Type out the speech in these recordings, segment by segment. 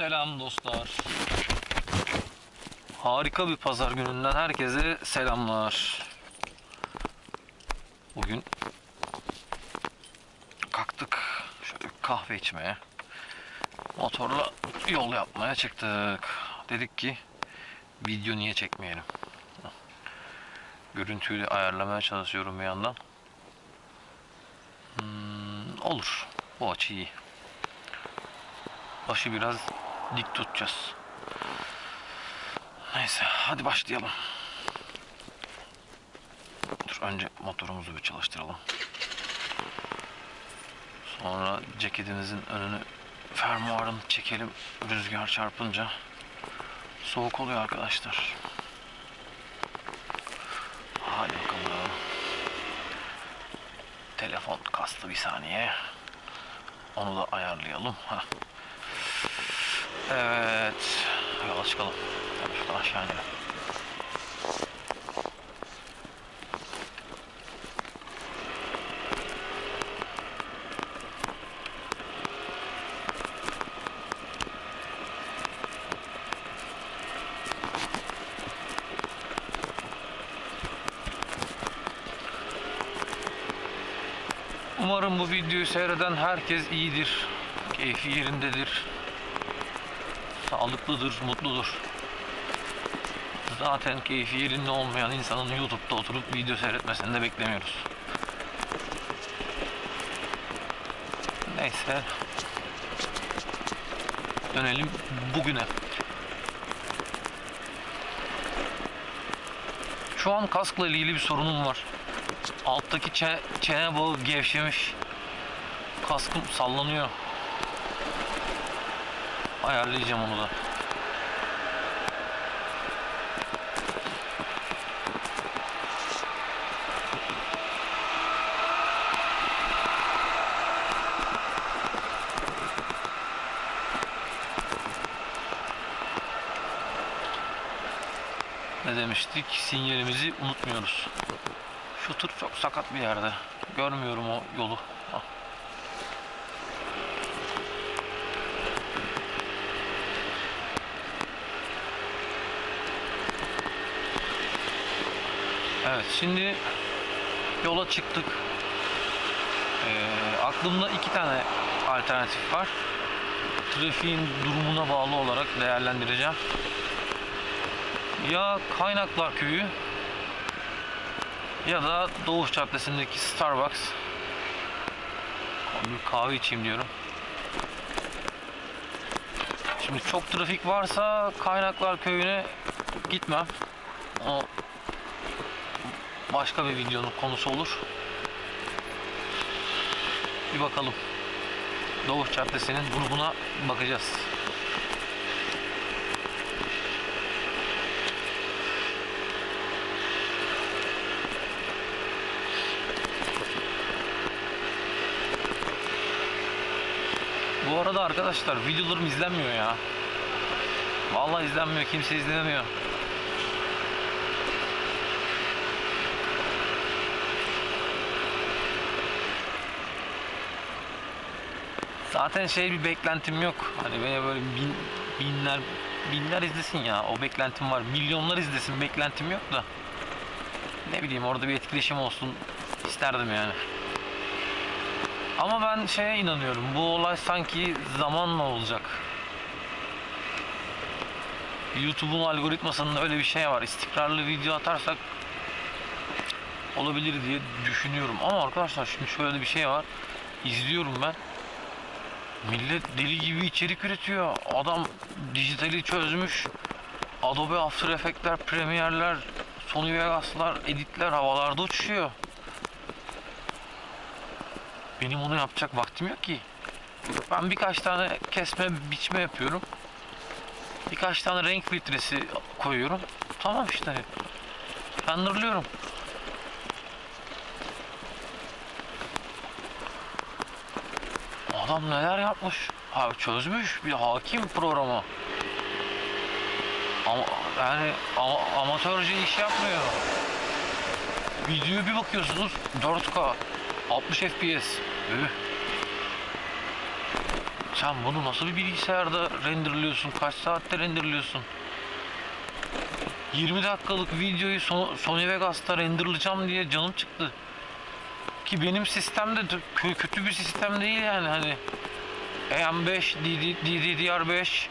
Selam dostlar. Harika bir pazar gününden herkese selamlar. Bugün kalktık şöyle kahve içmeye. Motorla yol yapmaya çıktık. Dedik ki video niye çekmeyelim? Görüntüyü ayarlamaya çalışıyorum bir yandan. Hmm, olur. Bu açı iyi. Başı biraz dik tutacağız. Neyse hadi başlayalım. Dur önce motorumuzu bir çalıştıralım. Sonra ceketimizin önünü fermuarını çekelim. Rüzgar çarpınca soğuk oluyor arkadaşlar. Hadi bakalım. Telefon kastı bir saniye. Onu da ayarlayalım. Heh. Evet. Yola çıkalım. Şuradan aşağı inelim. Umarım bu videoyu seyreden herkes iyidir. Keyfi yerindedir. Sağlıklıdır, mutludur. Zaten keyfi yerinde olmayan insanın YouTube'da oturup video seyretmesini de beklemiyoruz. Neyse. Dönelim bugüne. Şu an kaskla ilgili bir sorunum var. Alttaki çe çene bağı gevşemiş. Kaskım sallanıyor. Ayarlayacağım onu da. Ne demiştik? Sinyalimizi unutmuyoruz. Şu tır çok sakat bir yerde. Görmüyorum o yolu. Ah. Evet şimdi yola çıktık. Ee, aklımda iki tane alternatif var. Trafiğin durumuna bağlı olarak değerlendireceğim. Ya Kaynaklar Köyü ya da Doğuş Caddesi'ndeki Starbucks. Bir kahve içeyim diyorum. Şimdi çok trafik varsa Kaynaklar Köyü'ne gitmem. O başka bir videonun konusu olur. Bir bakalım. Doğuş Caddesi'nin grubuna bakacağız. Bu arada arkadaşlar videolarım izlenmiyor ya. Vallahi izlenmiyor. Kimse izlemiyor. Zaten şey bir beklentim yok. Hani beni böyle bin, binler binler izlesin ya. O beklentim var. Milyonlar izlesin beklentim yok da. Ne bileyim orada bir etkileşim olsun isterdim yani. Ama ben şeye inanıyorum. Bu olay sanki zamanla olacak. YouTube'un algoritmasında öyle bir şey var. İstikrarlı video atarsak olabilir diye düşünüyorum. Ama arkadaşlar şimdi şöyle bir şey var. İzliyorum ben. Millet deli gibi içerik üretiyor. Adam dijitali çözmüş. Adobe After Effects'ler, Premiere'ler, Sony Vegas'lar, editler havalarda uçuşuyor. Benim onu yapacak vaktim yok ki. Ben birkaç tane kesme, biçme yapıyorum. Birkaç tane renk filtresi koyuyorum. Tamam işte. Renderlıyorum. Adam neler yapmış? Abi çözmüş bir hakim programı. Ama yani ama, amatörce iş yapmıyor. Videoya bir bakıyorsunuz 4K 60 FPS. Üh. Sen bunu nasıl bir bilgisayarda renderliyorsun? Kaç saatte renderliyorsun? 20 dakikalık videoyu Son- Sony Vegas'ta renderlayacağım diye canım çıktı. Ki benim sistemde de kö- kötü bir sistem değil yani hani AM5, DD, DDR5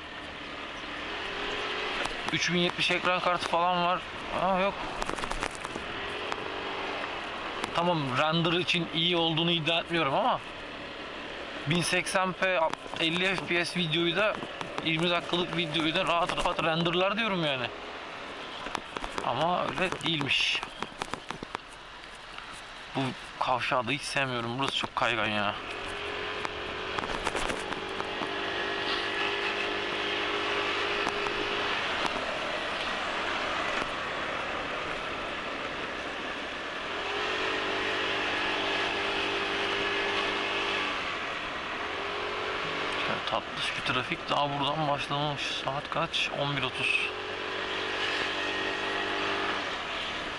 3070 ekran kartı falan var. Aa yok. Tamam render için iyi olduğunu iddia etmiyorum ama 1080p 50 fps videoyu da 20 dakikalık videoyu da rahat rahat renderlar diyorum yani. Ama öyle değilmiş. Bu kavşağı da hiç sevmiyorum. Burası çok kaygan ya. Şöyle tatlış bir trafik daha buradan başlamamış. Saat kaç? 11.30.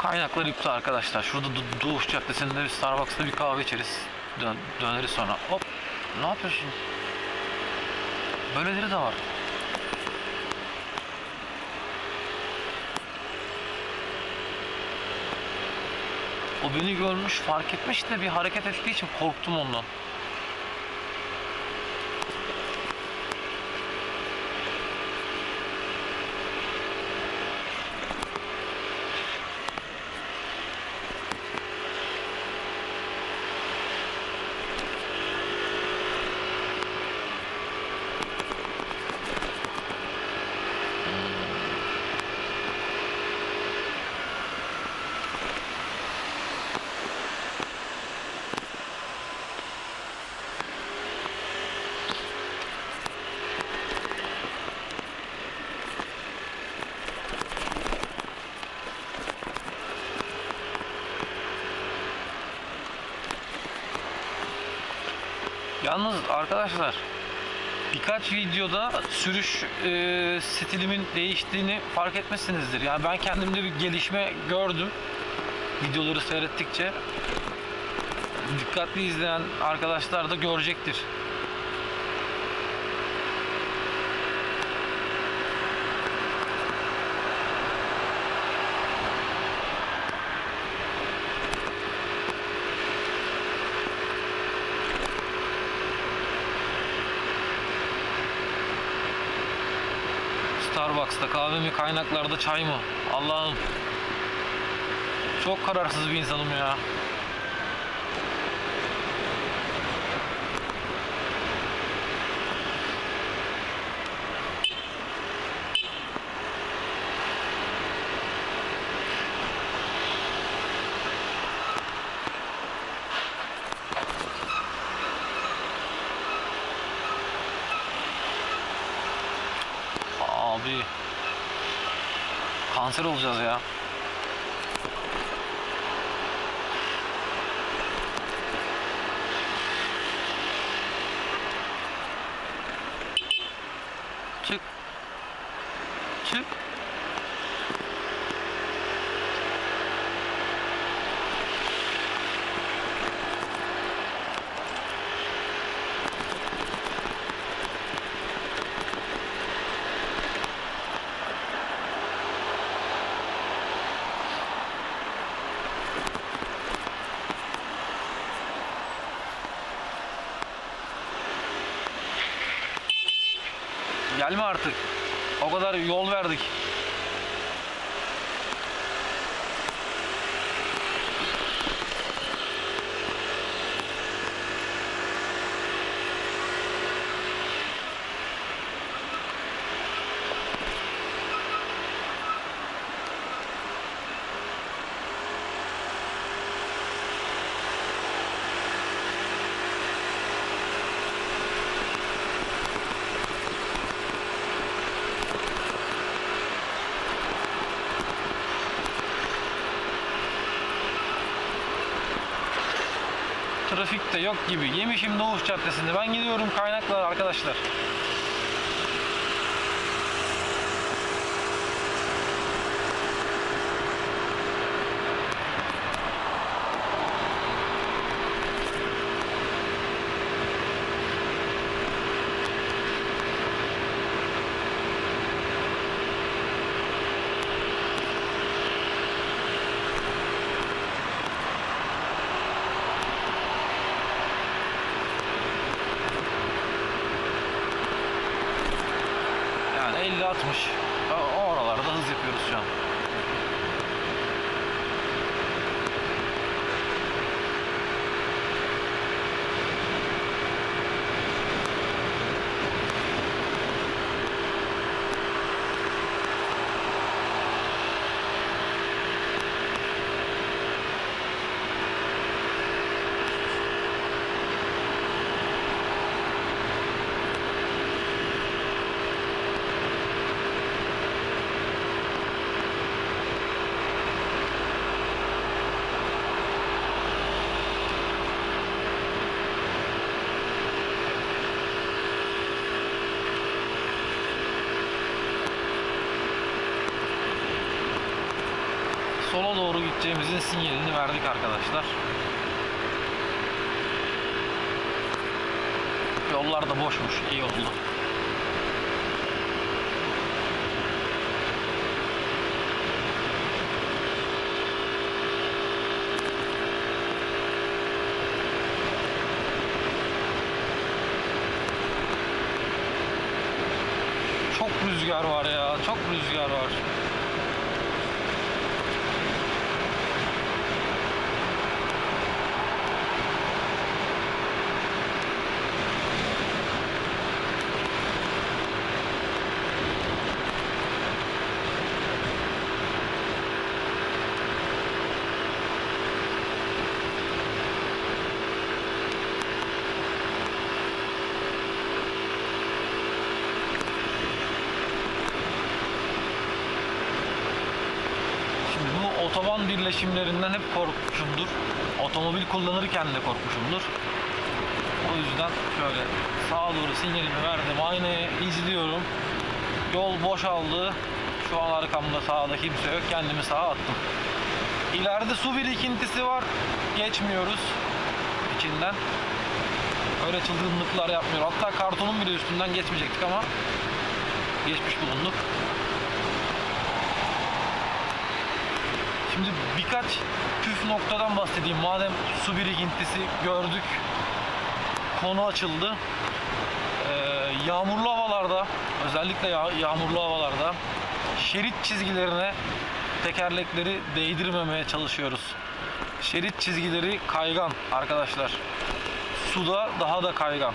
Kaynaklar iptal arkadaşlar. Şurada Du- Doğuş Caddesi'nde bir Starbucks'ta bir kahve içeriz. Dön döneriz sonra. Hop. Ne yapıyorsun? Böyleleri de var. O beni görmüş, fark etmiş de bir hareket ettiği için korktum ondan. Yalnız arkadaşlar birkaç videoda sürüş e, stilimin değiştiğini fark etmişsinizdir. Yani ben kendimde bir gelişme gördüm videoları seyrettikçe. Dikkatli izleyen arkadaşlar da görecektir. Starbucks'ta kahve mi kaynaklarda çay mı? Allah'ım. Çok kararsız bir insanım ya. Kanser olacağız ya. Gelme artık. O kadar yol verdik. Trafik de yok gibi. Yemişim Doğuş Caddesi'nde. Ben gidiyorum kaynaklar arkadaşlar. 50-60. O, o aralarda hız yapıyoruz şu an. Sola doğru gideceğimizin sinyalini verdik arkadaşlar. Yollar da boşmuş, iyi oldu. Çok rüzgar var ya, çok rüzgar var. Şimdi bu otoban birleşimlerinden hep korkmuşumdur. Otomobil kullanırken de korkmuşumdur. O yüzden şöyle sağa doğru sinyalimi verdim. Aynayı izliyorum. Yol boşaldı. Şu an arkamda sağda kimse yok. Kendimi sağa attım. İleride su birikintisi var. Geçmiyoruz içinden. Öyle çılgınlıklar yapmıyor. Hatta kartonun bile üstünden geçmeyecektik ama geçmiş bulunduk. Şimdi birkaç püf noktadan bahsedeyim. Madem su birikintisi gördük, konu açıldı. Ee, yağmurlu havalarda, özellikle yağ- yağmurlu havalarda şerit çizgilerine tekerlekleri değdirmemeye çalışıyoruz. Şerit çizgileri kaygan arkadaşlar. Suda daha da kaygan.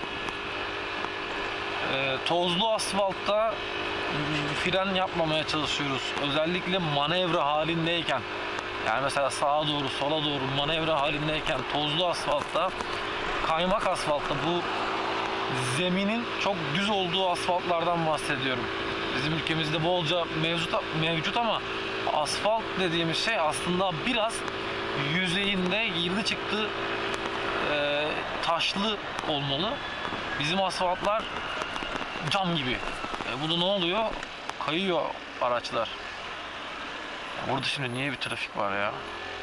Ee, tozlu asfaltta fren yapmamaya çalışıyoruz. Özellikle manevra halindeyken. Yani mesela sağa doğru, sola doğru manevra halindeyken tozlu asfaltta, kaymak asfaltta bu zeminin çok düz olduğu asfaltlardan bahsediyorum. Bizim ülkemizde bolca mevcut mevcut ama asfalt dediğimiz şey aslında biraz yüzeyinde girdi çıktı e, taşlı olmalı. Bizim asfaltlar cam gibi. E, burada ne oluyor? Kayıyor araçlar. Burada şimdi niye bir trafik var ya?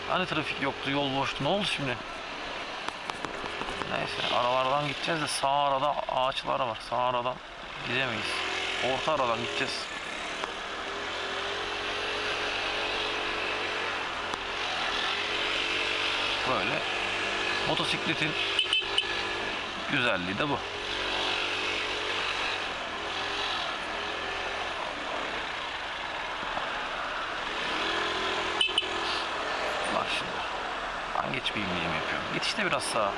Hani trafik yoktu, yol boştu. Ne oldu şimdi? Neyse, aralardan gideceğiz de sağ arada ağaçlar var. Sağ aradan gidemeyiz. Orta aradan gideceğiz. Böyle motosikletin güzelliği de bu. Bak şimdi. Ben geçmeyeyim diye mi yapıyorum? Git işte biraz sağa.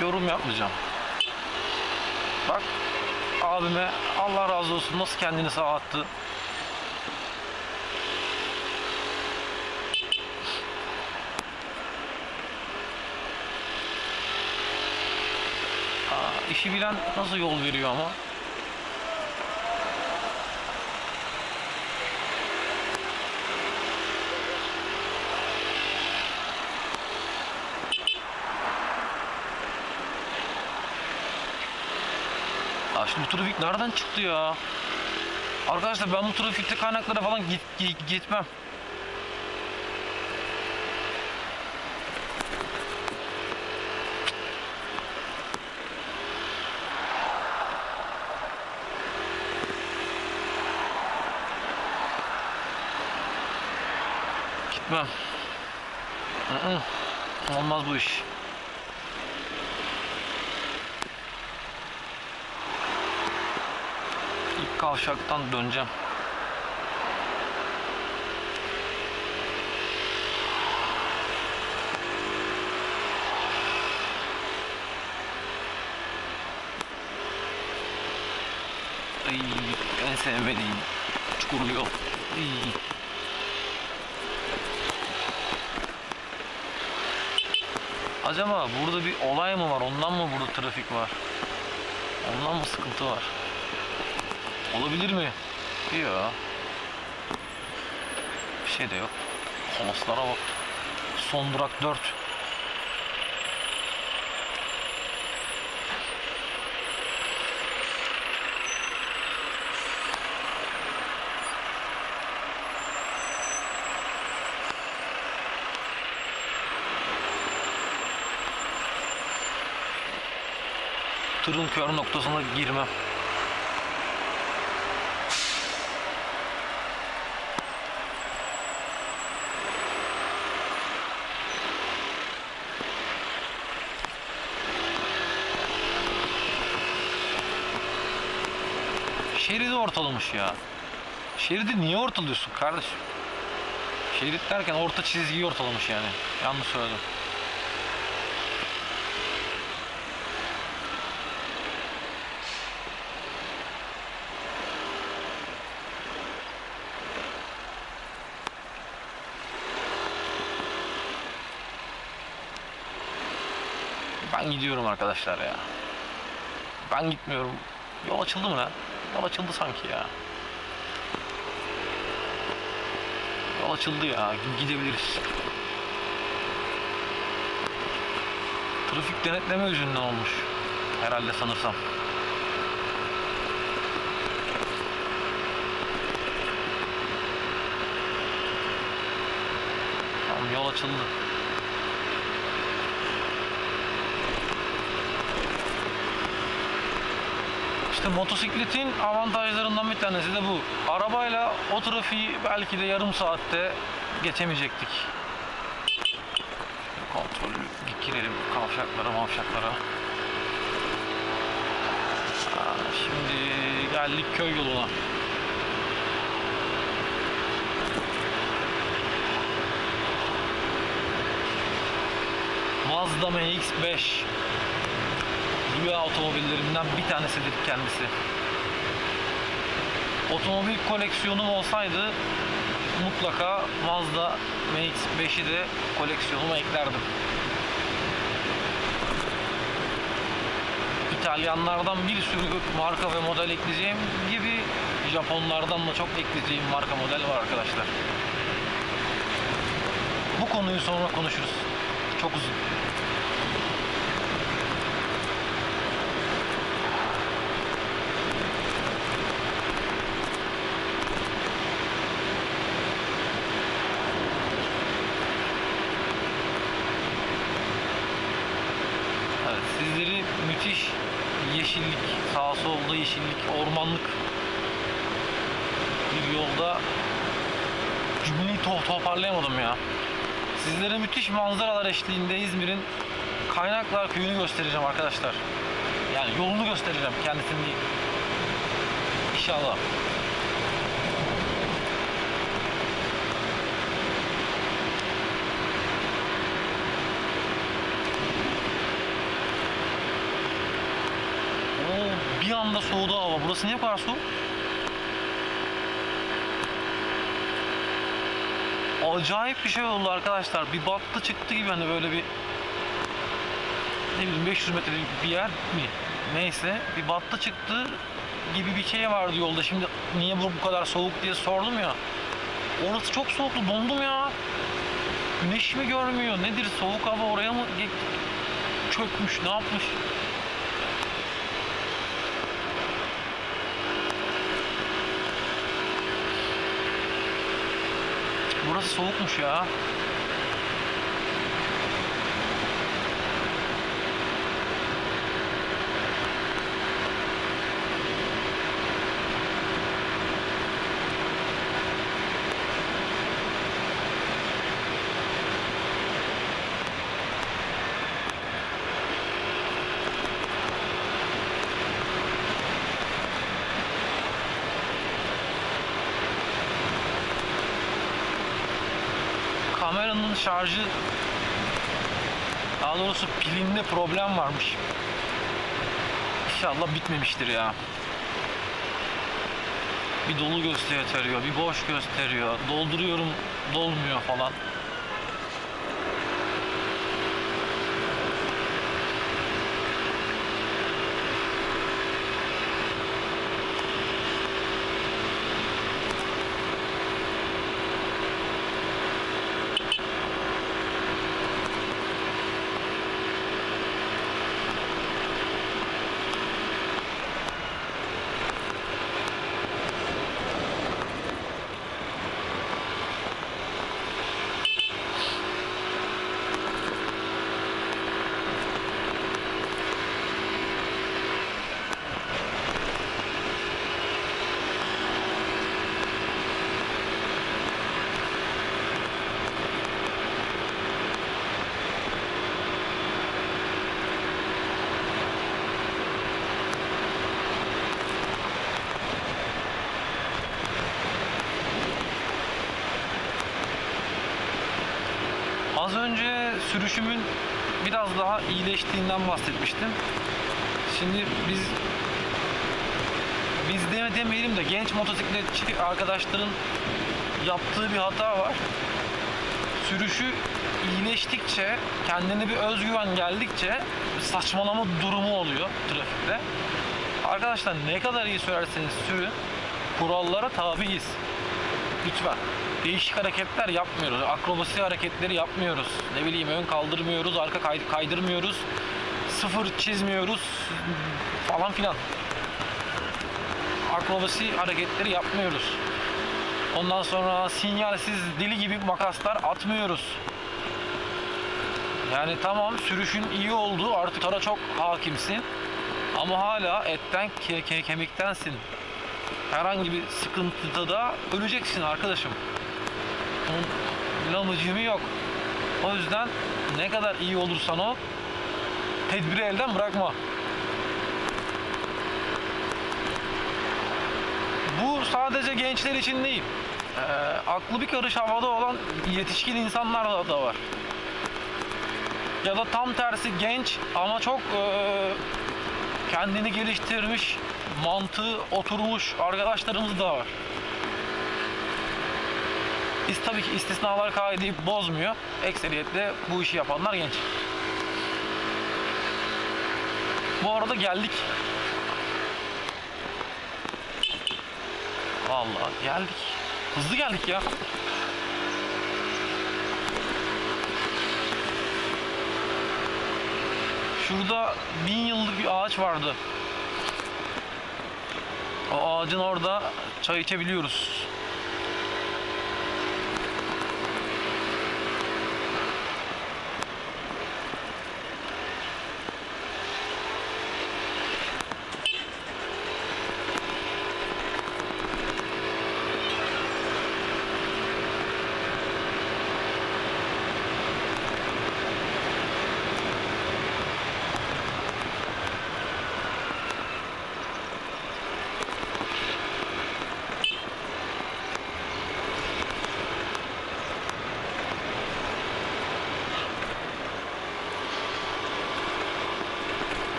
Yorum yapmayacağım. Bak abime Allah razı olsun nasıl kendini sağa attı. İşi bilen nasıl yol veriyor ama. Aa, şimdi bu trafik nereden çıktı ya? Arkadaşlar ben bu trafikte kaynaklara falan git, git-. Gitmem. Olmaz bu iş. İlk kavşaktan döneceğim. Ay, en sevmediğim çukur yol. Ay. Acaba burada bir olay mı var? Ondan mı burada trafik var? Ondan mı sıkıntı var? Olabilir mi? Yok. Bir şey de yok. Koloslara bak. Son durak 4. Tırın kör noktasına girmem. Şeridi ortalamış ya. Şeridi niye ortalıyorsun kardeşim? Şerit derken orta çizgiyi ortalamış yani. Yanlış söyledim. Ben gidiyorum arkadaşlar ya. Ben gitmiyorum. Yol açıldı mı lan? Yol açıldı sanki ya. Yol açıldı ya. Gidebiliriz. Trafik denetleme yüzünden olmuş. Herhalde sanırsam. Tamam yol açıldı. İşte motosikletin avantajlarından bir tanesi de bu. Arabayla o trafiği belki de yarım saatte geçemeyecektik. Kontrollü girelim kavşaklara mavşaklara. Şimdi geldik köy yoluna. Mazda MX-5 rüya otomobillerimden bir tanesidir kendisi. Otomobil koleksiyonum olsaydı mutlaka Mazda MX-5'i de koleksiyonuma eklerdim. İtalyanlardan bir sürü marka ve model ekleyeceğim gibi Japonlardan da çok ekleyeceğim marka model var arkadaşlar. Bu konuyu sonra konuşuruz. Çok uzun. Sizleri müthiş yeşillik, sağa solda yeşillik, ormanlık bir yolda cümleyi to- toparlayamadım ya. Sizlere müthiş manzaralar eşliğinde İzmir'in Kaynaklar Köyü'nü göstereceğim arkadaşlar. Yani yolunu göstereceğim kendisini değil. İnşallah. Oo, bir anda soğudu hava. Burası niye kadar soğuk? Acayip bir şey oldu arkadaşlar. Bir battı çıktı gibi hani böyle bir ne bileyim 500 metrelik bir yer mi? Neyse bir battı çıktı gibi bir şey vardı yolda. Şimdi niye bu bu kadar soğuk diye sordum ya. Orası çok soğuktu. Dondum ya. Güneş mi görmüyor? Nedir? Soğuk hava oraya mı çökmüş? Ne yapmış? Burası soğukmuş ya. Kameranın şarjı daha doğrusu pilinde problem varmış. İnşallah bitmemiştir ya. Bir dolu gösteriyor, bir boş gösteriyor. Dolduruyorum, dolmuyor falan. Az önce sürüşümün biraz daha iyileştiğinden bahsetmiştim. Şimdi biz biz de demeyelim de genç motosikletçi arkadaşların yaptığı bir hata var. Sürüşü iyileştikçe, kendine bir özgüven geldikçe saçmalama durumu oluyor trafikte. Arkadaşlar ne kadar iyi sürerseniz sürün, kurallara tabiiz. Lütfen. Değişik hareketler yapmıyoruz. Akrobasi hareketleri yapmıyoruz. Ne bileyim ön kaldırmıyoruz, arka kay- kaydırmıyoruz. Sıfır çizmiyoruz falan filan. Akrobasi hareketleri yapmıyoruz. Ondan sonra sinyalsiz deli gibi makaslar atmıyoruz. Yani tamam sürüşün iyi oldu artık tara çok hakimsin. Ama hala etten ke- ke- kemiktensin. Herhangi bir sıkıntıda da öleceksin arkadaşım. Bunun lamıcımı yok. O yüzden ne kadar iyi olursan ol tedbiri elden bırakma. Bu sadece gençler için değil. Ee, aklı bir karış havada olan yetişkin insanlar da, da var. Ya da tam tersi genç ama çok ee, kendini geliştirmiş, mantığı oturmuş arkadaşlarımız da var. Biz tabii ki istisnalar kaideyi bozmuyor. Ekseriyetle bu işi yapanlar genç. Bu arada geldik. Vallahi geldik. Hızlı geldik ya. Şurada bin yıllık bir ağaç vardı. O ağacın orada çay içebiliyoruz.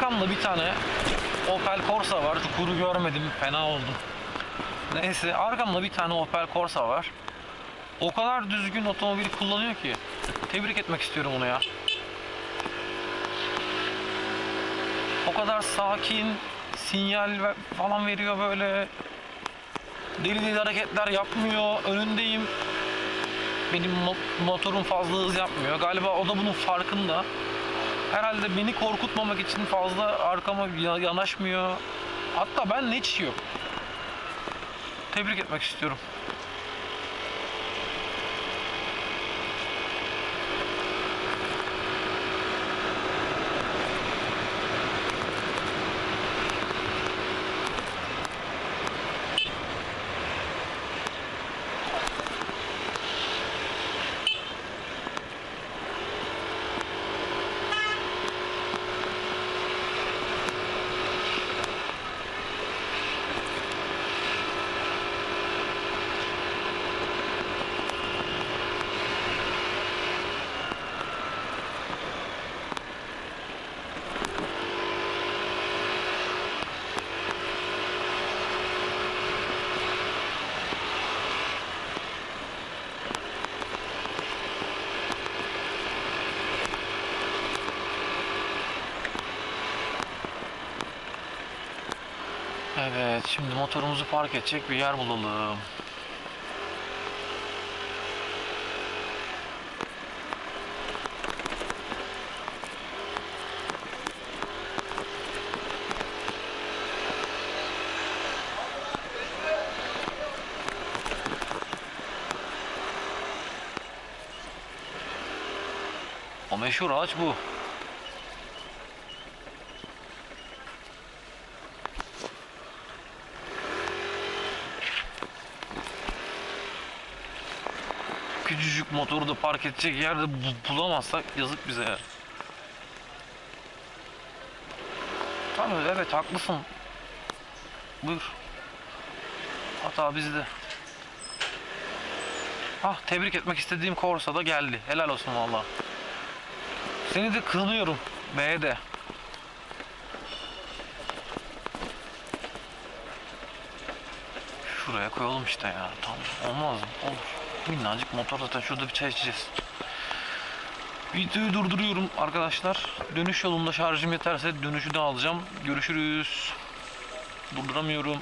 Arkamda bir tane Opel Corsa var. Çukuru görmedim. Fena oldum. Neyse arkamda bir tane Opel Corsa var. O kadar düzgün otomobil kullanıyor ki. Tebrik etmek istiyorum onu ya. O kadar sakin, sinyal falan veriyor böyle. Deli deli hareketler yapmıyor. Önündeyim. Benim mo- motorum fazla hız yapmıyor. Galiba o da bunun farkında. Herhalde beni korkutmamak için fazla arkama ya- yanaşmıyor. Hatta ben hiç yok. Tebrik etmek istiyorum. Evet, şimdi motorumuzu park edecek bir yer bulalım. O meşhur ağaç bu. Küçücük motoru da park edecek yerde bu- bulamazsak yazık bize ya. Tamam evet haklısın. Buyur. Hata bizde. Ah tebrik etmek istediğim Corsa da geldi. Helal olsun valla. Seni de kınıyorum B'de. Şuraya koyalım işte ya. Tamam. Olmaz mı? Olur. Minnacık motor zaten şurada bir çay içeceğiz. Videoyu durduruyorum arkadaşlar. Dönüş yolunda şarjım yeterse dönüşü de alacağım. Görüşürüz. Durduramıyorum.